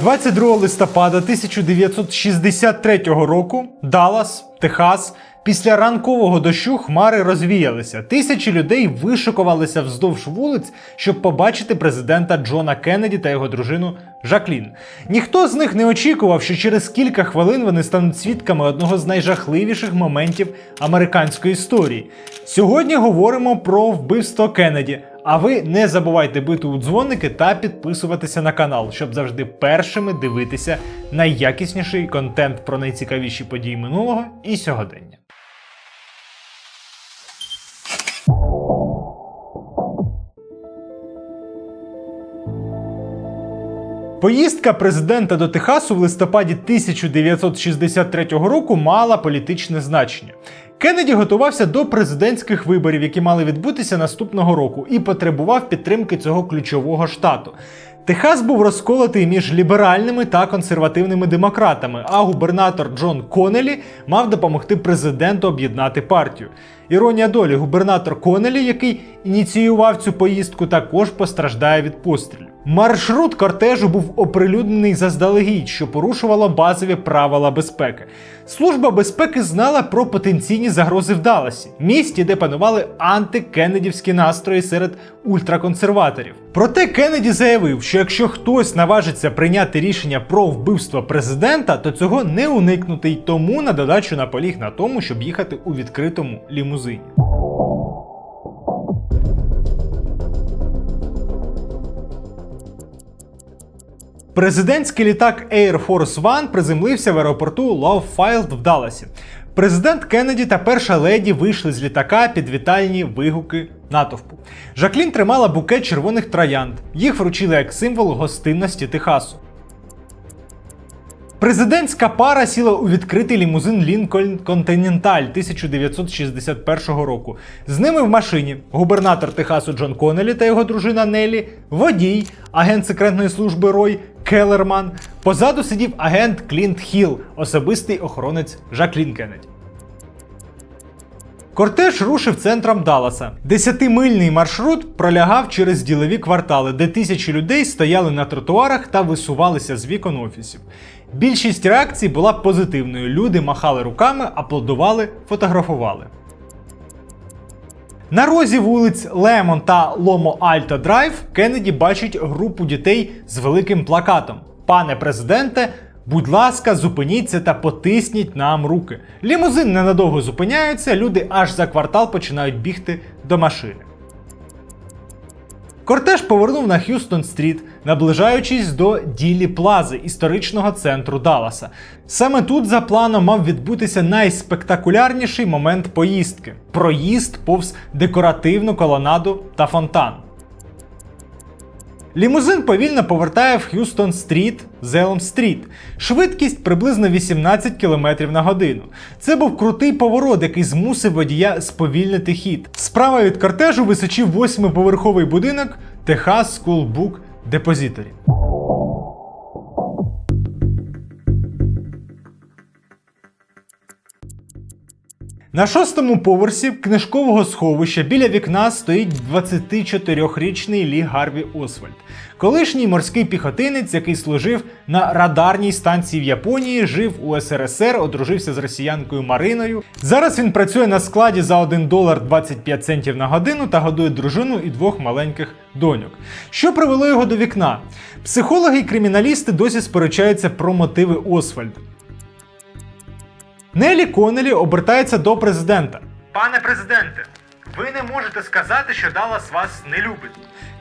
22 листопада 1963 року Даллас, Техас. Після ранкового дощу хмари розвіялися. Тисячі людей вишикувалися вздовж вулиць, щоб побачити президента Джона Кеннеді та його дружину Жаклін. Ніхто з них не очікував, що через кілька хвилин вони стануть свідками одного з найжахливіших моментів американської історії. Сьогодні говоримо про вбивство Кеннеді. А ви не забувайте бити у дзвоники та підписуватися на канал, щоб завжди першими дивитися найякісніший контент про найцікавіші події минулого і сьогодення. Поїздка президента до Техасу в листопаді 1963 року мала політичне значення. Кеннеді готувався до президентських виборів, які мали відбутися наступного року, і потребував підтримки цього ключового штату. Техас був розколотий між ліберальними та консервативними демократами, а губернатор Джон Конелі мав допомогти президенту об'єднати партію. Іронія долі, губернатор Конелі, який ініціював цю поїздку, також постраждає від пострілів. Маршрут кортежу був оприлюднений заздалегідь, що порушувало базові правила безпеки. Служба безпеки знала про потенційні загрози в Далласі, місті, де панували антикеннедівські настрої серед ультраконсерваторів. Проте Кеннеді заявив, що якщо хтось наважиться прийняти рішення про вбивство президента, то цього не уникнути й тому на додачу наполіг на тому, щоб їхати у відкритому лімузині. Президентський літак Air Force One приземлився в аеропорту Ловфайлд в Далласі. Президент Кеннеді та перша леді вийшли з літака під вітальні вигуки натовпу. Жаклін тримала букет червоних троянд. Їх вручили як символ гостинності Техасу. Президентська пара сіла у відкритий лімузин Лінкольн Континенталь 1961 року. З ними в машині губернатор Техасу Джон Коннелі та його дружина Нелі, водій, агент секретної служби Рой Келлерман. Позаду сидів агент Клінт Хілл, особистий охоронець Жаклін Кеннеді. Кортеж рушив центром Далласа. Десятимильний маршрут пролягав через ділові квартали, де тисячі людей стояли на тротуарах та висувалися з вікон офісів. Більшість реакцій була позитивною. Люди махали руками, аплодували, фотографували. На розі вулиць Лемон та Ломо Альто Драйв Кеннеді бачить групу дітей з великим плакатом: Пане президенте, будь ласка, зупиніться та потисніть нам руки. Лімузин ненадовго зупиняється, люди аж за квартал починають бігти до машини. Кортеж повернув на Х'юстон Стріт, наближаючись до Ділі Плази, історичного центру Далласа. Саме тут за планом мав відбутися найспектакулярніший момент поїздки проїзд повз декоративну колонаду та фонтан. Лімузин повільно повертає в Х'юстон Стріт Зелом Стріт. Швидкість приблизно 18 км на годину. Це був крутий поворот, який змусив водія сповільнити хід. Справа від кортежу височив восьмиповерховий будинок Техас School Book Depository. На шостому поверсі книжкового сховища біля вікна стоїть 24-річний Лі Гарві Освальд, колишній морський піхотинець, який служив на радарній станції в Японії, жив у СРСР, одружився з росіянкою Мариною. Зараз він працює на складі за 1 долар 25 центів на годину та годує дружину і двох маленьких доньок. Що привело його до вікна? Психологи і криміналісти досі сперечаються про мотиви Освальда. Нелі Конелі обертається до президента. Пане президенте, ви не можете сказати, що Даллас вас не любить.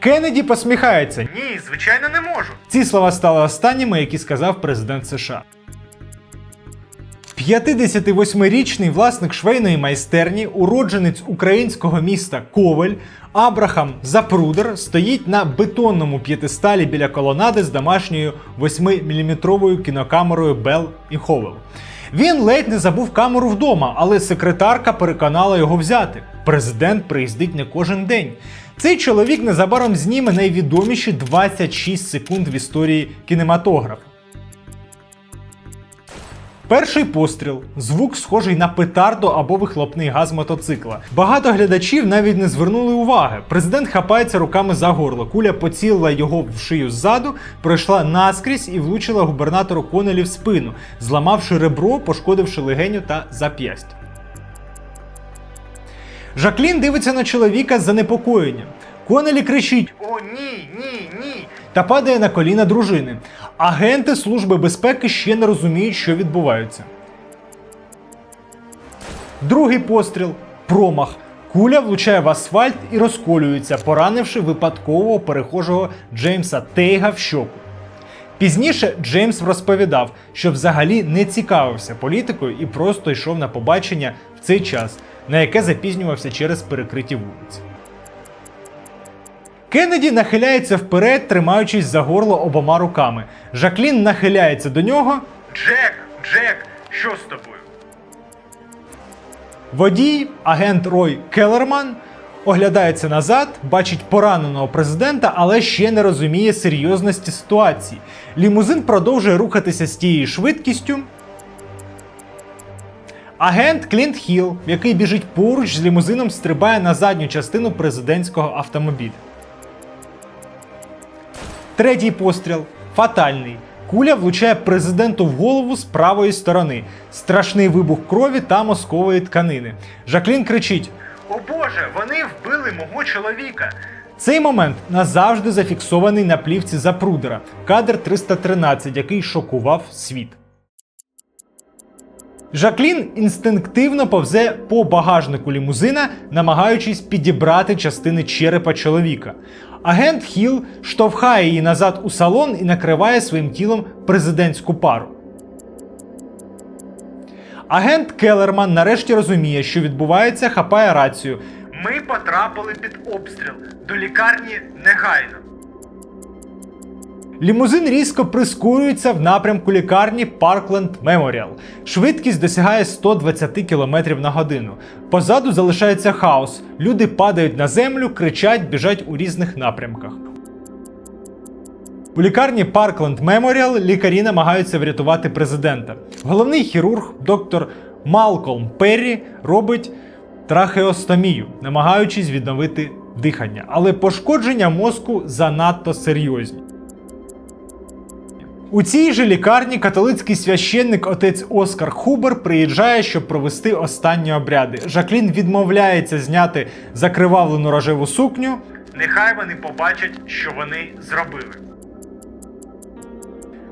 Кеннеді посміхається. Ні, звичайно, не можу. Ці слова стали останніми, які сказав президент США. 58-річний власник швейної майстерні, уродженець українського міста Ковель, Абрахам Запрудер стоїть на бетонному п'єтесталі біля колонади з домашньою 8-мм кінокамерою Bell і Howell. Він ледь не забув камеру вдома, але секретарка переконала його взяти. Президент приїздить не кожен день. Цей чоловік незабаром зніме найвідоміші 26 секунд в історії кінематографа. Перший постріл звук схожий на петарду або вихлопний газ мотоцикла. Багато глядачів навіть не звернули уваги. Президент хапається руками за горло. Куля поцілила його в шию ззаду, пройшла наскрізь і влучила губернатору Конелі в спину, зламавши ребро, пошкодивши легеню та зап'ястя. Жаклін дивиться на чоловіка з занепокоєнням. Конелі кричить: О, ні, ні, ні! та падає на коліна дружини. Агенти Служби безпеки ще не розуміють, що відбувається. Другий постріл промах. Куля влучає в асфальт і розколюється, поранивши випадкового перехожого Джеймса Тейга в щоку. Пізніше Джеймс розповідав, що взагалі не цікавився політикою і просто йшов на побачення в цей час, на яке запізнювався через перекриті вулиці. Кеннеді нахиляється вперед, тримаючись за горло обома руками. Жаклін нахиляється до нього. Джек, Джек, що з тобою? Водій, агент Рой Келлерман, оглядається назад, бачить пораненого президента, але ще не розуміє серйозності ситуації. Лімузин продовжує рухатися з тією швидкістю. Агент Клінт Хіл, який біжить поруч з лімузином, стрибає на задню частину президентського автомобіля. Третій постріл фатальний. Куля влучає президенту в голову з правої сторони. Страшний вибух крові та мозкової тканини. Жаклін кричить: О Боже, вони вбили мого чоловіка. Цей момент назавжди зафіксований на плівці Запрудера, кадр 313, який шокував світ. Жаклін інстинктивно повзе по багажнику лімузина, намагаючись підібрати частини черепа чоловіка. Агент Хіл штовхає її назад у салон і накриває своїм тілом президентську пару. Агент Келлерман нарешті розуміє, що відбувається, хапає рацію. Ми потрапили під обстріл. До лікарні негайно. Лімузин різко прискорюється в напрямку лікарні Parkland Memorial. Швидкість досягає 120 км на годину. Позаду залишається хаос. Люди падають на землю, кричать, біжать у різних напрямках. У лікарні Parkland Memorial лікарі намагаються врятувати президента. Головний хірург, доктор Малкольм Перрі, робить трахеостомію, намагаючись відновити дихання, але пошкодження мозку занадто серйозні. У цій же лікарні католицький священник отець Оскар Хубер приїжджає, щоб провести останні обряди. Жаклін відмовляється зняти закривавлену рожеву сукню. Нехай вони побачать, що вони зробили.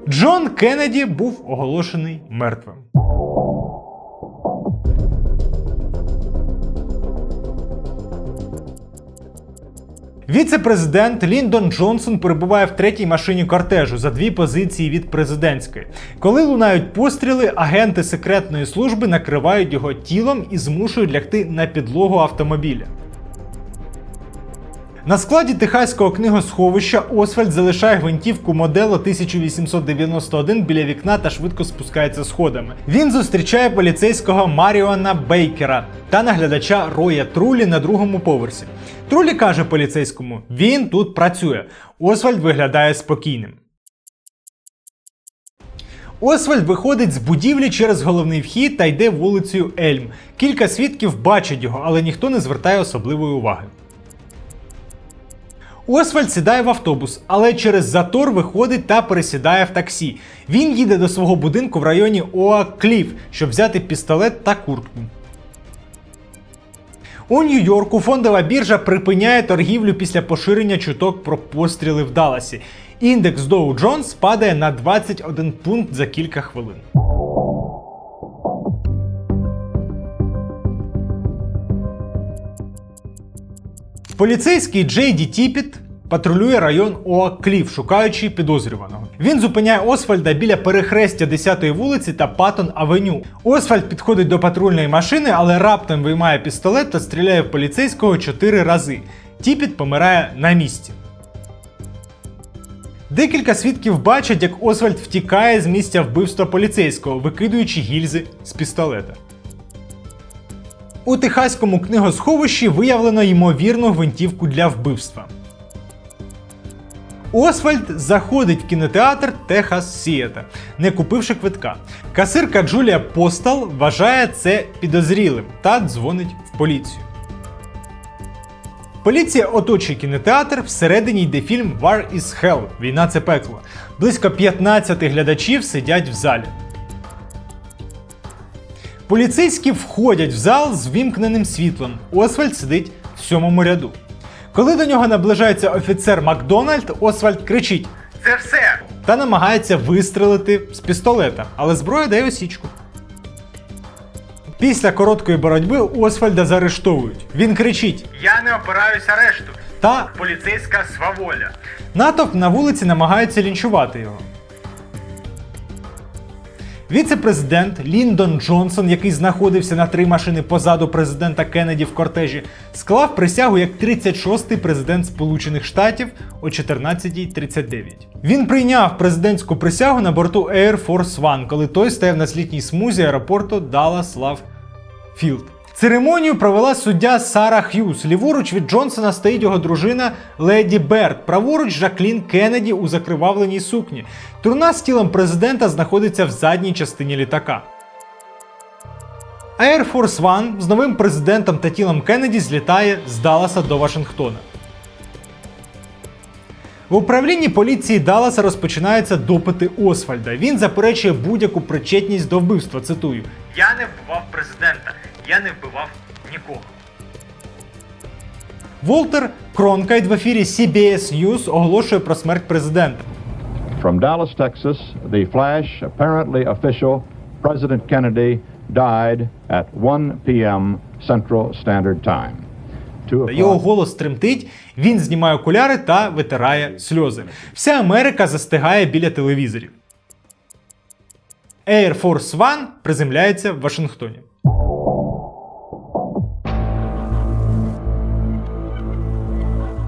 Джон Кеннеді був оголошений мертвим. Віце-президент Ліндон Джонсон перебуває в третій машині кортежу за дві позиції від президентської. Коли лунають постріли, агенти секретної служби накривають його тілом і змушують лягти на підлогу автомобіля. На складі техаського книгосховища Освальд залишає гвинтівку моделу 1891 біля вікна та швидко спускається сходами. Він зустрічає поліцейського Маріона Бейкера та наглядача Роя Трулі на другому поверсі. Трулі каже поліцейському: він тут працює. Освальд виглядає спокійним. Освальд виходить з будівлі через головний вхід та йде вулицею Ельм. Кілька свідків бачать його, але ніхто не звертає особливої уваги. Освальд сідає в автобус, але через затор виходить та пересідає в таксі. Він їде до свого будинку в районі Оакліф, щоб взяти пістолет та куртку. У Нью-Йорку фондова біржа припиняє торгівлю після поширення чуток про постріли в Далласі. Індекс Dow Jones падає на 21 пункт за кілька хвилин. Поліцейський Джей Ді Тіпіт патрулює район Оакліф, шукаючи підозрюваного. Він зупиняє Освальда біля перехрестя 10-ї вулиці та Паттон Авеню. Освальд підходить до патрульної машини, але раптом виймає пістолет та стріляє в поліцейського 4 рази. Тіпіт помирає на місці. Декілька свідків бачать, як Освальд втікає з місця вбивства поліцейського, викидуючи гільзи з пістолета. У техаському книгосховищі виявлено ймовірну гвинтівку для вбивства. Освальд заходить в кінотеатр Техас Сієта, не купивши квитка. Касирка Джулія Постал вважає це підозрілим та дзвонить в поліцію. Поліція оточує кінотеатр, всередині йде фільм War is Hell Війна це пекло. Близько 15 глядачів сидять в залі. Поліцейські входять в зал з вімкненим світлом. Освальд сидить в сьомому ряду. Коли до нього наближається офіцер Макдональд, Освальд кричить Це все! та намагається вистрелити з пістолета, але зброя дає осічку. Після короткої боротьби Освальда заарештовують. Він кричить: Я не опираюсь арешту. та Поліцейська сваволя. натовп на вулиці намагається лінчувати його. Віце-президент Ліндон Джонсон, який знаходився на три машини позаду президента Кеннеді в кортежі, склав присягу як 36-й президент Сполучених Штатів о 14.39. Він прийняв президентську присягу на борту Air Force One, коли той стояв на слітній смузі аеропорту Даллас Лав Філд. Церемонію провела суддя Сара Х'юз. Ліворуч від Джонсона стоїть його дружина Леді Берт. Праворуч Жаклін Кеннеді у закривавленій сукні. Труна з тілом президента знаходиться в задній частині літака. Air Force One з новим президентом та тілом Кеннеді злітає з Далласа до Вашингтона. В управлінні поліції Далласа розпочинаються допити Освальда. Він заперечує будь-яку причетність до вбивства. Цитую: Я не вбивав президента. Я не вбивав нікого. Волтер Кронкайт в ефірі CBS News оголошує про смерть президента. From Dallas, Texas, the flash, apparently official, President Kennedy died at 1 p.m. Central Standard Time. Його голос тремтить, він знімає окуляри та витирає сльози. Вся Америка застигає біля телевізорів. Air Force One приземляється в Вашингтоні.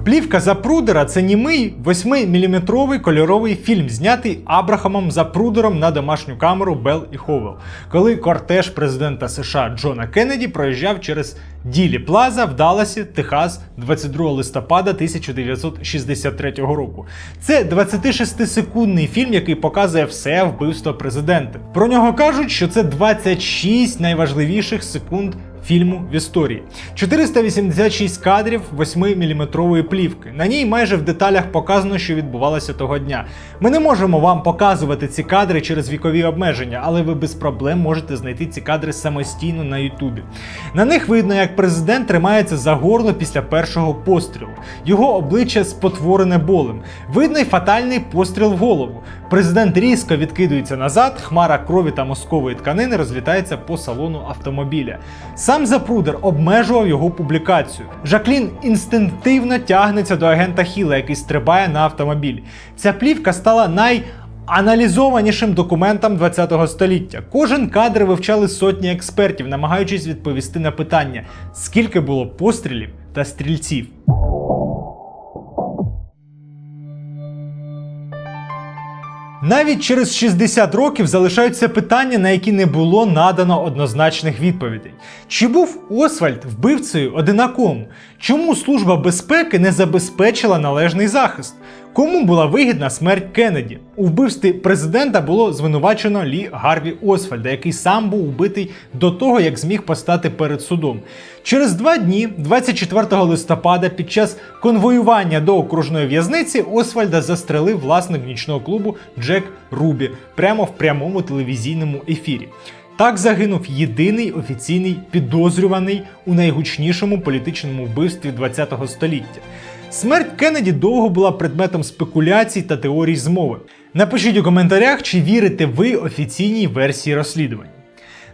Плівка Запрудера це німий 8-мм кольоровий фільм, знятий Абрахамом Запрудером на домашню камеру Белл і Ховел, коли кортеж президента США Джона Кеннеді проїжджав через Ділі Плаза в Далласі, Техас, 22 листопада 1963 року. Це 26-секундний фільм, який показує все вбивство президента. Про нього кажуть, що це 26 найважливіших секунд фільму в історії. 486 кадрів 8-мм плівки. На ній майже в деталях показано, що відбувалося того дня. Ми не можемо вам показувати ці кадри через вікові обмеження, але ви без проблем можете знайти ці кадри самостійно на Ютубі. На них видно, як президент тримається за горло після першого пострілу. Його обличчя спотворене болем. Видно й фатальний постріл в голову. Президент різко відкидується назад, хмара крові та мозкової тканини розлітається по салону автомобіля. Сам Запрудер обмежував його публікацію. Жаклін інстинктивно тягнеться до агента Хіла, який стрибає на автомобіль. Ця плівка стала най. Аналізованішим документом ХХ століття. Кожен кадр вивчали сотні експертів, намагаючись відповісти на питання, скільки було пострілів та стрільців. Навіть через 60 років залишаються питання, на які не було надано однозначних відповідей. Чи був Освальд вбивцею одинаком? Чому Служба безпеки не забезпечила належний захист? Кому була вигідна смерть Кеннеді? У вбивстві президента було звинувачено Лі Гарві Освальда, який сам був вбитий до того, як зміг постати перед судом. Через два дні, 24 листопада, під час конвоювання до окружної в'язниці Освальда застрелив власник нічного клубу Джек Рубі прямо в прямому телевізійному ефірі. Так загинув єдиний офіційний підозрюваний у найгучнішому політичному вбивстві ХХ століття. Смерть Кеннеді довго була предметом спекуляцій та теорій змови. Напишіть у коментарях, чи вірите ви офіційній версії розслідувань.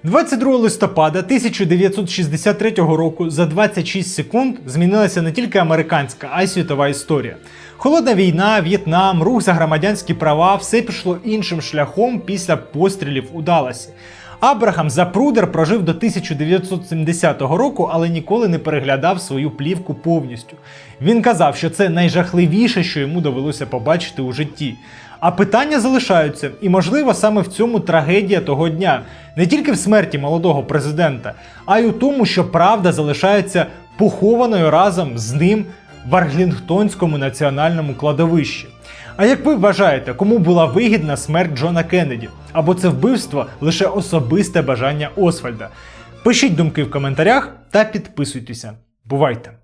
22 листопада 1963 року за 26 секунд змінилася не тільки американська, а й світова історія. Холодна війна, В'єтнам, рух за громадянські права все пішло іншим шляхом після пострілів у Далласі. Абрахам Запрудер прожив до 1970 року, але ніколи не переглядав свою плівку повністю. Він казав, що це найжахливіше, що йому довелося побачити у житті. А питання залишаються, і можливо саме в цьому трагедія того дня, не тільки в смерті молодого президента, а й у тому, що правда залишається похованою разом з ним в Арглінгтонському національному кладовищі. А як ви вважаєте, кому була вигідна смерть Джона Кеннеді? Або це вбивство лише особисте бажання Освальда? Пишіть думки в коментарях та підписуйтеся. Бувайте!